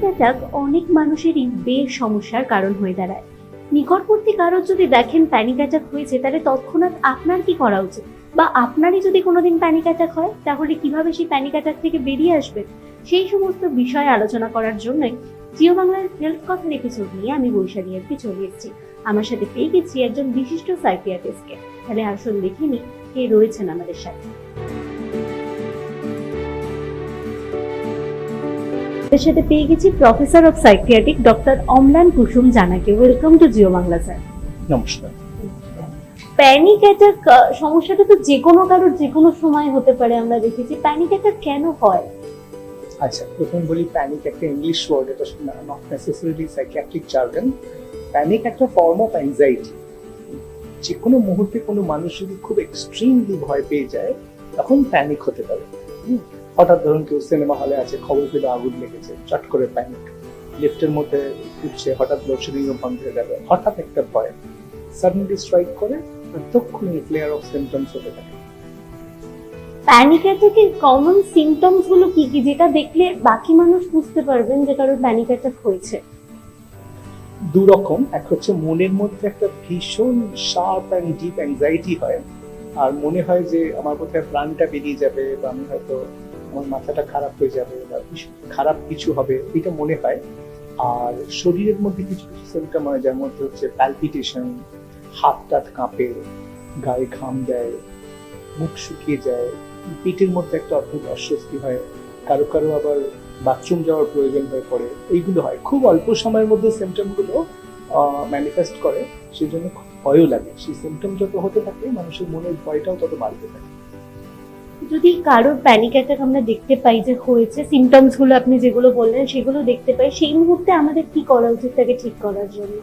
Panic attack অনেক মানুষেরই বেশ সমস্যার কারণ হয়ে দাঁড়ায়। নিকটবর্তী কারোর যদি দেখেন প্যানিক অ্যাটাক হয়েছে, তাহলে তৎক্ষণাৎ আপনার কি করা উচিত? বা আপনারই যদি কোনোদিন প্যানিক অ্যাটাক হয়, তাহলে কীভাবে সেই প্যানিক অ্যাটাক থেকে বেরিয়ে আসবেন? সেই সমস্ত বিষয়ে আলোচনা করার জন্যই জিও বাংলার হেলথ কথার এপিসোড নিয়ে আমি বৈশালী এমপি চলে এসেছি। আমার সাথে পেয়ে গেছি একজন বিশিষ্ট সাইকিয়াট্রিস্টকে তাহলে আসল দেখে নি কে রয়েছেন আমাদের সাথে। এর সাথে পেয়ে গেছি professor of psychiatric doctor Amlan Kusum জানাকে। Welcome to Jio Bangla sir নমস্কার। প্যানিক অ্যাটাক সমস্যাটা তো যে কোনো কারোর যে কোনো সময় হতে পারে আমরা দেখেছি। প্যানিক অ্যাটাক কেন হয়? আচ্ছা প্রথম বলি প্যানিক একটা ইংলিশ ওয়ার্ড এটা not necessarily psychiatric jargon panic একটা ফর্ম অফ অ্যাংজাইটি যে কোনো মুহূর্তে কোনো মানুষ যদি খুব এক্সট্রিমলি ভয় পেয়ে যায় তখন প্যানিক হতে পারে। হঠাৎ ধরুন কেউ সিনেমা হলে আছে খবর পেলে আগুন লেগেছে চট করে প্যানিক লিফটের মধ্যে উঠছে হঠাৎ লোডশেডিং বন্ধ হয়ে যাবে হঠাৎ একটা ভয়। সাডেনলি স্ট্রাইক করে তক্ষুনি ফ্লেয়ার অফ সিমটমস হতে থাকে। প্যানিক অ্যাটাকের কমন সিমটমসগুলো কি কি? যেটা দেখলে বাকি মানুষ বুঝতে পারবেন যে কারোর প্যানিক অ্যাটাক হয়েছে। দু রকম এক হচ্ছে মনের মধ্যে একটা ভীষণ শার্প অ্যান্ড ডিপ অ্যাংজাইটি হয় আর মনে হয় যে আমার কোথায় প্রাণটা বেরিয়ে যাবে বা আমি হয়তো আমার মাথাটা খারাপ হয়ে যাবে বা খারাপ কিছু হবে, এটা মনে হয়। আর শরীরের মধ্যে কিছু কিছু সিমটম হয়, যার মধ্যে হচ্ছে প্যালপিটেশন হাত টাত কাঁপে, গায়ে ঘাম দেয় মুখ শুকিয়ে যায়, পেটের মধ্যে একটা অদ্ভুত অস্বস্তি হয়, কারও কারও আবার বাথরুম যাওয়ার প্রয়োজন হয়ে পড়ে, এইগুলো হয়। খুব অল্প সময়ের মধ্যে সিমটমগুলো ম্যানিফেস্ট করে সেই জন্য ভয়ও লাগে। সেই সিমটম যত হতে থাকে, মানুষের মনের ভয়টাও তত বাড়তে থাকে। যদি কারোর প্যানিক অ্যাটাক আমরা দেখতে পাই যে হয়েছে সিমটমসগুলো আপনি যেগুলো বললেন, সেগুলো দেখতে পাই, সেই মুহূর্তে আমাদের কি করা উচিত তাকে ঠিক করার জন্য?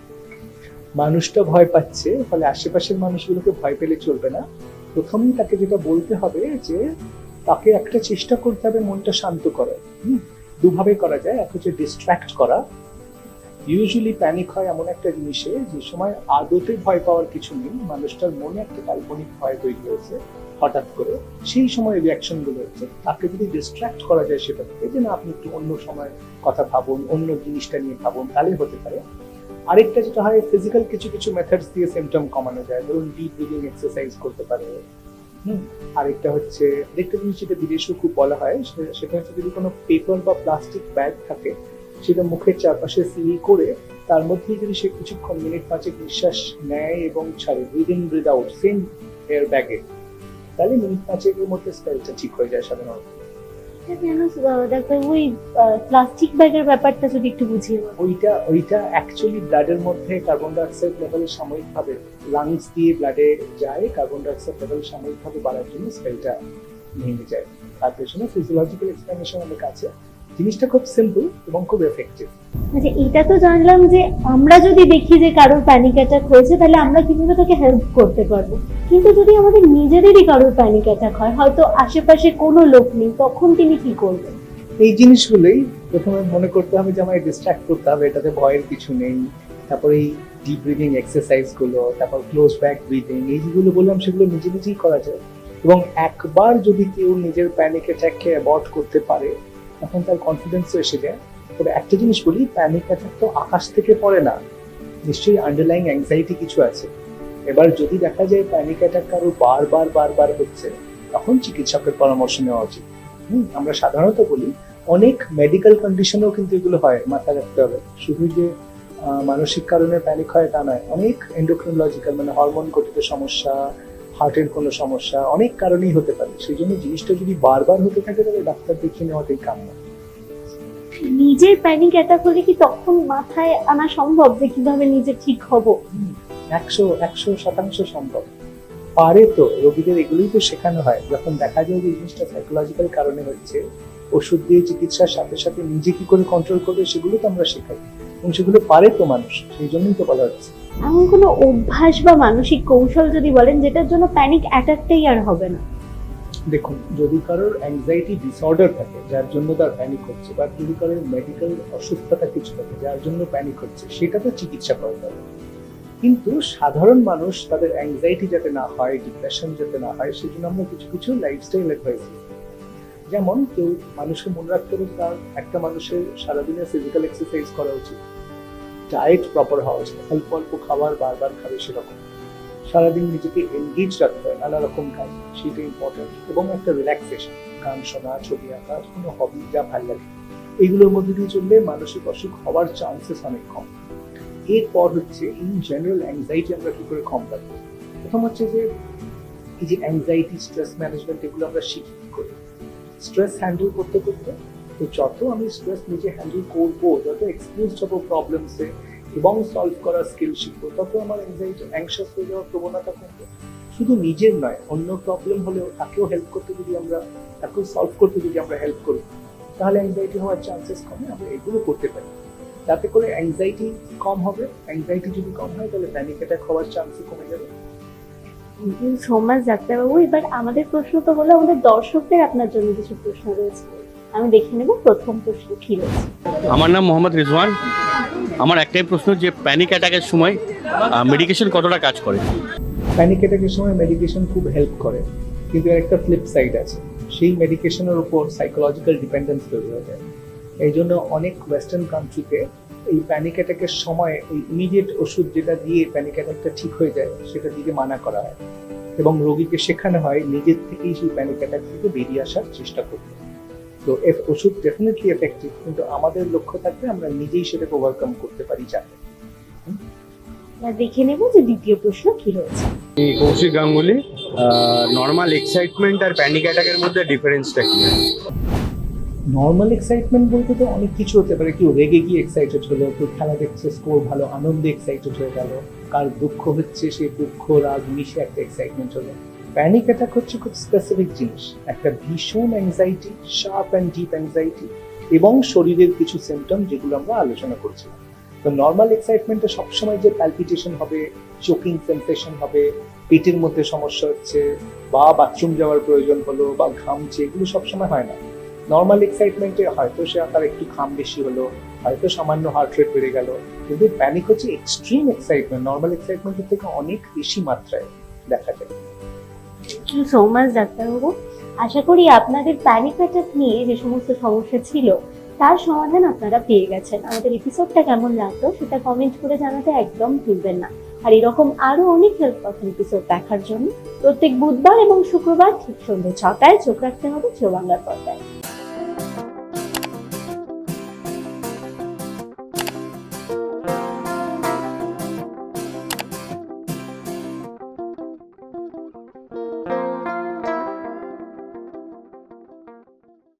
মানুষটা ভয় পাচ্ছে, ফলে আশেপাশের মানুষগুলোকে ভয় পেলে চলবে না। প্রথমেই তাকে যেটা বলতে হবে যে, তাকে একটা চেষ্টা করতে হবে মনটা শান্ত করার দুভাবে করা যায়, এক হচ্ছে ডিস্ট্র্যাক্ট করা। ইউজুয়ালি প্যানিক হয় এমন একটা জিনিসে, যে সময় আদতে ভয় পাওয়ার কিছু নেই, মানুষটার মনে একটা কাল্পনিক ভয় তৈরি হয়েছে। হঠাৎ করে সেই সময় রিয়াকশনগুলো হচ্ছে, তাকে যদি ডিস্ট্র্যাক্ট করা যায় সেটা থেকে, যে না, আপনি একটু অন্য সময় কথা ভাবুন, অন্য জিনিসটা নিয়ে ভাবুন তাহলে হতে পারে। আরেকটা যেটা হয় ফিজিক্যাল কিছু কিছু মেথডস দিয়ে সিমটম কমানো যায়, ধরুন ডিপ ব্রিদিং এক্সারসাইজ করতে পারে। আরেকটা হচ্ছে, আরেকটা জিনিস যেটা বিদেশেও খুব বলা হয় সেটা হচ্ছে যদি কোনো পেপার বা প্লাস্টিক ব্যাগ থাকে, সেটা মুখের চারপাশে সিল করে, তার মধ্যে যদি সে কিছুক্ষণ মিনিট পাঁচেক নিঃশ্বাস নেয় এবং ছাড়ে breathe in breathe out same air ব্যাগে তাহলে মিনিট পাঁচেকের মধ্যে স্পেলটা ঠিক হয়ে যায় সাধারণত। এটা কেন? আহ, ডাক্তার ওই প্লাস্টিক ব্যাগের ব্যাপারটা যদি একটু বুঝিয়ে ওইটা ওইটা অ্যাকচুয়ালি ব্লাডের মধ্যে কার্বন ডাইঅক্সাইড লেভেল সাময়িকভাবে লাংস দিয়ে ব্লাডে যায় কার্বন ডাইঅক্সাইড লেভেল সাময়িকভাবে বাড়ার জন্য স্পেলটা ভেঙে যায়। তার পেছনে ফিজিওলজিক্যাল এক্সপ্লেনেশন অনেক আছে। জিনিসটা খুব সিম্পল এবং খুব এফেক্টিভ আচ্ছা এটা তো জানলাম যে আমরা যদি দেখি যে কারোর প্যানিক অ্যাটাক হয়েছে তাহলে আমরা কীভাবে তাকে হেল্প করতে পারব? কিন্তু যদি আমাদের নিজেদেরই কারোর প্যানিক অ্যাটাক হয়, হয়তো আশেপাশে কোনো লোক নেই, তখন তিনি কি করবেন? এই জিনিসগুলোই প্রথমে মনে করতে হবে যে, আমায় ডিস্ট্র্যাক্ট করতে হবে, এটাতে ভয়ের কিছু নেই। তারপরে এই ডিপ ব্রিদিং এক্সারসাইজগুলো, তারপর ক্লোজ ব্যাক ব্রিদিং এই যেগুলো বললাম, সেগুলো নিজে নিজেই করা যায়। এবং একবার যদি কেউ নিজের প্যানিক অ্যাটাককে অ্যাভয়েড করতে পারে, তখন তার কনফিডেন্সও এসে যায়। তবে একটা জিনিস বলি প্যানিক অ্যাটাক তো আকাশ থেকে পড়ে না। নিশ্চয়ই আন্ডারলাইং অ্যাংজাইটি কিছু আছে। এবার যদি দেখা যায় প্যানিক অ্যাটাক কারও বারবার বারবার হচ্ছে তখন চিকিৎসকের পরামর্শ নেওয়া উচিত। হুম, আমরা সাধারণত বলি অনেক মেডিকেল কন্ডিশনেও কিন্তু এগুলো হয় মাথায় রাখতে হবে। শুধু যে মানসিক কারণে প্যানিক হয় তা নয় অনেক এন্ডোক্রিনোলজিক্যাল মানে হরমোন গঠিত সমস্যা হার্টের কোনো সমস্যা অনেক কারণেই হতে পারে। সেই জন্য জিনিসটা যদি বারবার হতে থাকে তাহলে ডাক্তার দেখিয়ে নেওয়াটাই কাম্য। নিজের প্যানিক অ্যাটাক হলে কি তখন মাথায় আনা সম্ভব যে কীভাবে নিজে ঠিক হব? একশো একশো শতাংশ সম্ভব। পারে তো রোগীদের এগুলোই তো শেখানো হয়। যখন দেখা যায় যে জিনিসটা সাইকোলজিক্যাল কারণে হচ্ছে ওষুধ দিয়ে চিকিৎসার সাথে সাথে নিজে কি করে কন্ট্রোল করবে সেগুলো তো আমরা শেখাই। এবং সেগুলো পারে তো মানুষ সেই জন্যই তো বলা হচ্ছে। এমন কোনো অভ্যাস বা মানসিক কৌশল যদি বলেন যেটার জন্য প্যানিক অ্যাটাকটাই আর হবে না? দেখুন যদি কারোর অ্যাংজাইটি ডিসঅর্ডার থাকে যার জন্য তার প্যানিক হচ্ছে বা যদি কারোর মেডিকেল অসুস্থতা কিছু থাকে যার জন্য প্যানিক হচ্ছে সেটা তো চিকিৎসা করা যাবে কিন্তু সাধারণ মানুষ তাদের অ্যাংজাইটি যাতে না হয় ডিপ্রেশন যাতে না হয়, সেজন্য আমরা কিছু কিছু লাইফস্টাইল অ্যাডভাইস যেমন কেউ মানুষের মনে রাখতে হবে তার একটা মানুষের সারাদিনের ফিজিক্যাল এক্সারসাইজ করা উচিত। ডায়েট প্রপার হওয়া উচিত। অল্প অল্প খাবার বারবার খাবে সেরকম। সারাদিন নিজেকে এনগেজ রাখতে হয়, নানা রকম কাজ। সেটা ইম্পর্টেন্ট এবং একটা রিল্যাক্সেশন গান শোনা, ছবি আঁকা, কোনো হবি যা ভালো লাগে। এইগুলোর মধ্যে দিয়ে চললে মানসিক অসুখ হওয়ার চান্সেস অনেক কম। এরপর হচ্ছে ইন জেনারেল অ্যাংজাইটি আমরা কি করে কম রাখব প্রথম হচ্ছে যে এই যে অ্যাংজাইটি স্ট্রেস ম্যানেজমেন্ট এগুলো আমরা শিখি কি করে? স্ট্রেস হ্যান্ডেল করতে করতে তো যত আমি স্ট্রেস নিজে হ্যান্ডেল করব, যত এক্সপোজ হব প্রবলেমসে এবং সলভ করার স্কিল শিখব, তত আমার অ্যাংজাইটি অ্যাংশাস হয়ে যাওয়ার প্রবণতা কমবে। শুধু নিজের নয়, অন্য প্রবলেম হলেও তাকেও হেল্প করতে যদি আমরা, তাকেও সলভ করতে যদি আমরা হেল্প করি, তাহলে অ্যাংজাইটি হওয়ার চান্সেস কমে, আমরা এগুলো করতে পারি। তাতে করে অ্যাংজাইটি কম হবে। অ্যাংজাইটি যদি কম হয় তাহলে প্যানিক অ্যাটাক হওয়ার চান্সও কমে যাবে। থ্যাংক ইউ সো মাচ ডাক্তারবাবু। এবার আমাদের প্রশ্ন তো হলো আমাদের দর্শকদের আপনার জন্য কিছু প্রশ্ন রয়েছে। আমি দেখে নেব প্রথম প্রশ্ন কি রয়েছে। আমার নাম মোহাম্মদ রিজওয়ান। আমার একটাই প্রশ্ন যে প্যানিক অ্যাটাকের সময় মেডিকেশন কতটা কাজ করে? প্যানিক অ্যাটাকের সময় মেডিকেশন খুব হেল্প করে। কিন্তু এর একটা ফ্লিপ সাইড আছে। সেই মেডিকেশনের উপর সাইকোলজিক্যাল ডিপেন্ডেন্স তৈরি হয়ে যায়। এই জন্য অনেক ওয়েস্টার্ন কান্ট্রিতে এই প্যানিক অ্যাটাকের সময় এই ইমিডিয়েট ওষুধ যেটা দিয়ে প্যানিক অ্যাটাকটা ঠিক হয়ে যায় সেটা দিকে মানা করা হয়। এবং রোগীকে শেখানো হয় নিজের থেকেই সেই প্যানিক অ্যাটাক থেকে বেরিয়ে আসার চেষ্টা করতে তো এর ওষুধ ডেফিনেটলি এফেক্টিভ কিন্তু আমাদের লক্ষ্য থাকবে আমরা নিজেই সেটাকে ওভারকাম করতে পারি যাতে। দেখে নেব যে দ্বিতীয় প্রশ্ন কি রয়েছে। এই কৌশিক গাঙ্গুলি নর্মাল এক্সাইটমেন্ট আর প্যানিক অ্যাটাকের মধ্যে ডিফারেন্সটা কি? নর্মাল এক্সাইটমেন্ট বলতে তো অনেক কিছু হতে পারে। কেউ রেগে গিয়ে এক্সাইটেড হলো, কেউ খেলা দেখছে স্কোর ভালো, আনন্দে এক্সাইটেড হয়ে গেল। কার দুঃখ হচ্ছে, সে দুঃখ, রাগ মিশে একটা এক্সাইটমেন্ট হলো। প্যানিক অ্যাটাক হচ্ছে খুব স্পেসিফিক জিনিস। একটা ভীষণ anxiety sharp and deep anxiety এবং শরীরের কিছু সিমটম যেগুলো আমরা আলোচনা করছিলাম। তো নর্মাল এক্সাইটমেন্টে সবসময় যে প্যালপিটেশন হবে চোকিং সেন্সেশন হবে, পেটের মধ্যে সমস্যা হচ্ছে বা বাথরুম যাওয়ার প্রয়োজন হলো বা ঘামছে, এগুলো সবসময় হয় না। নর্মাল এক্সাইটমেন্টে হয়তো সে তার একটু ঘাম বেশি হলো, হয়তো সামান্য হার্ট রেট বেড়ে গেল, কিন্তু প্যানিক হচ্ছে এক্সট্রিম এক্সাইটমেন্ট নর্মাল এক্সাইটমেন্টের থেকে অনেক বেশি মাত্রায় দেখা যায়। ডাক্তারবাবু। আশা করি আপনাদের প্যানিক অ্যাটাক নিয়ে যে সমস্ত সমস্যা ছিল, তার সমাধান আপনারা পেয়ে গেছেন। আমাদের এপিসোডটা কেমন লাগল সেটা কমেন্ট করে জানাতে একদম ভুলবেন না। আর এরকম আরও অনেক হেল্প কথা এপিসোড দেখার জন্য প্রত্যেক বুধবার এবং শুক্রবার ঠিক সন্ধ্যে ছটায় চোখ রাখতে হবে চৌবাংলার পর্দায়।